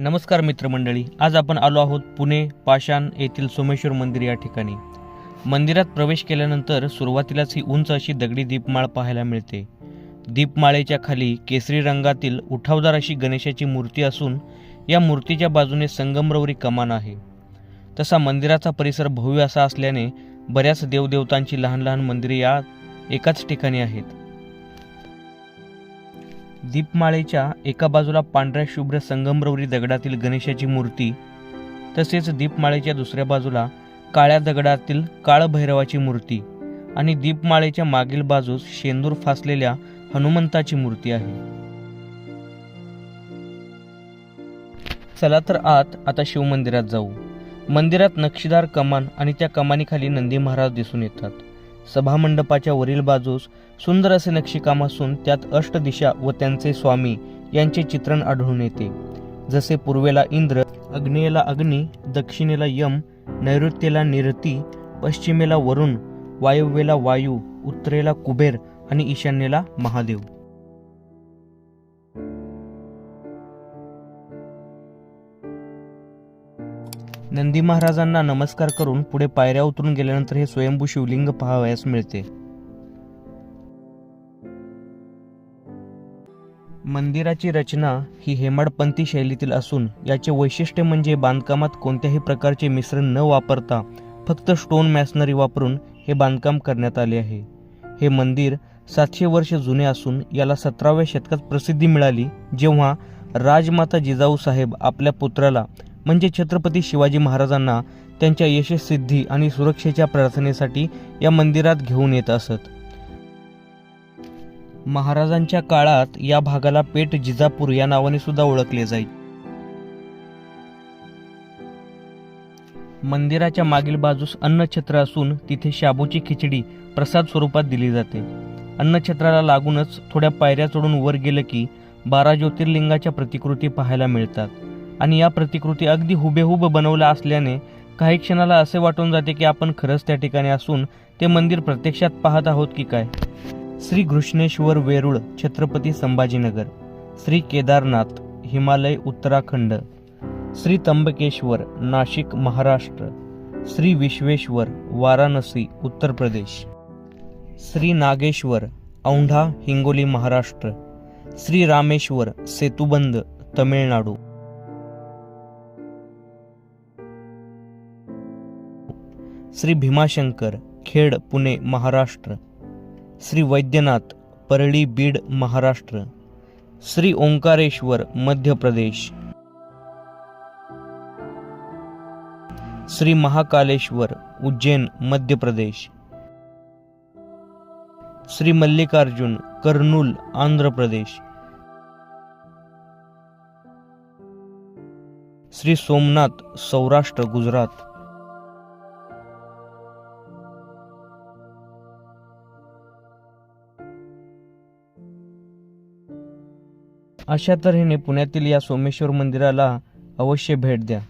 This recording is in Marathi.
नमस्कार मित्रमंडळी आज आपण आलो आहोत पुणे पाषाण येथील सोमेश्वर मंदिर या ठिकाणी. मंदिरात प्रवेश केल्यानंतर सुरुवातीलाच ही उंच अशी दगडी दीपमाळ पाहायला मिळते. दीपमाळेच्या खाली केसरी रंगातील उठावदार अशी गणेशाची मूर्ती असून या मूर्तीच्या बाजूने संगमरवरी कमान आहे. तसा मंदिराचा परिसर भव्य असा असल्याने बऱ्याच देवदेवतांची लहान लहान मंदिरे या एकाच ठिकाणी आहेत. दीपमाळेच्या एका बाजूला पांढऱ्या शुभ्र संगमरवरी दगडातील गणेशाची मूर्ती तसेच दीपमाळेच्या दुसऱ्या बाजूला काळ्या दगडातील काळभैरवाची मूर्ती आणि दीपमाळेच्या मागील बाजूस शेंदूर फासलेल्या हनुमंताची मूर्ती आहे. चला तर आत आता शिवमंदिरात जाऊ. मंदिरात नक्षीदार कमान आणि त्या कमानीखाली नंदी महाराज दिसून येतात. सभामंडपाच्या वरील बाजूस सुंदर असे नक्षीकाम असून त्यात अष्टदिशा व त्यांचे स्वामी यांचे चित्रण आढळून येते. जसे पूर्वेला इंद्र अग्नेयेला अग्नी दक्षिणेला यम नैऋत्येला निरती पश्चिमेला वरुण वायव्येला वायू उत्तरेला कुबेर आणि ईशान्येला महादेव. नंदी महाराजांना नमस्कार करून पुढे पायऱ्या उतरून गेल्यानंतर हे स्वयंभू शिवलिंग पाहावयास मिळते. मंदिराची रचना ही हेमाडपंथी शैलीतील असून याचे वैशिष्ट्य म्हणजे बांधकामात कोणत्याही प्रकारचे मिश्रण न वापरता फक्त स्टोन मॅसनरी वापरून हे बांधकाम करण्यात आले आहे. हे मंदिर सातशे वर्ष जुने असून याला सतराव्या शतकात प्रसिद्धी मिळाली जेव्हा राजमाता जिजाऊ साहेब आपल्या पुत्राला म्हणजे छत्रपती शिवाजी महाराजांना त्यांच्या यशस्सिद्धी आणि सुरक्षेच्या प्रार्थनेसाठी या मंदिरात घेऊन येत असत. महाराजांच्या काळात या भागाला पेठ जिजापूर या नावाने सुद्धा ओळखले जाईल मंदिराच्या मागील बाजूस अन्नछत्र असून तिथे शाबूची खिचडी प्रसाद स्वरूपात दिली जाते. अन्नछत्राला लागूनच थोड्या पायऱ्या चढून वर गेलं की बारा ज्योतिर्लिंगाच्या प्रतिकृती पाहायला मिळतात. आणि या प्रतिकृती अगदी हुबेहूब बनवल्या असल्याने काही क्षणाला असे वाटून जाते की आपण खरंच त्या ठिकाणी असून ते मंदिर प्रत्यक्षात पाहत आहोत की काय? श्री घृष्णेश्वर वेरूळ छत्रपती संभाजीनगर श्री केदारनाथ हिमालय उत्तराखंड श्री त्र्यंबकेश्वर नाशिक महाराष्ट्र श्री विश्वेश्वर वाराणसी उत्तर प्रदेश श्री नागेश्वर औंढा हिंगोली महाराष्ट्र श्री रामेश्वर सेतुबंद तमिळनाडू. श्री भीमाशंकर खेड पुणे महाराष्ट्र. श्री वैद्यनाथ परळी बीड महाराष्ट्र. श्री ओंकारेश्वर मध्य प्रदेश. श्री महाकालेश्वर उज्जैन मध्य प्रदेश. श्री मल्लिकार्जुन कर्नूल आंध्र प्रदेश. श्री सोमनाथ सौराष्ट्र गुजरात. अशा तऱ्हेने पुण्यातील या सोमेश्वर मंदिराला अवश्य भेट द्या.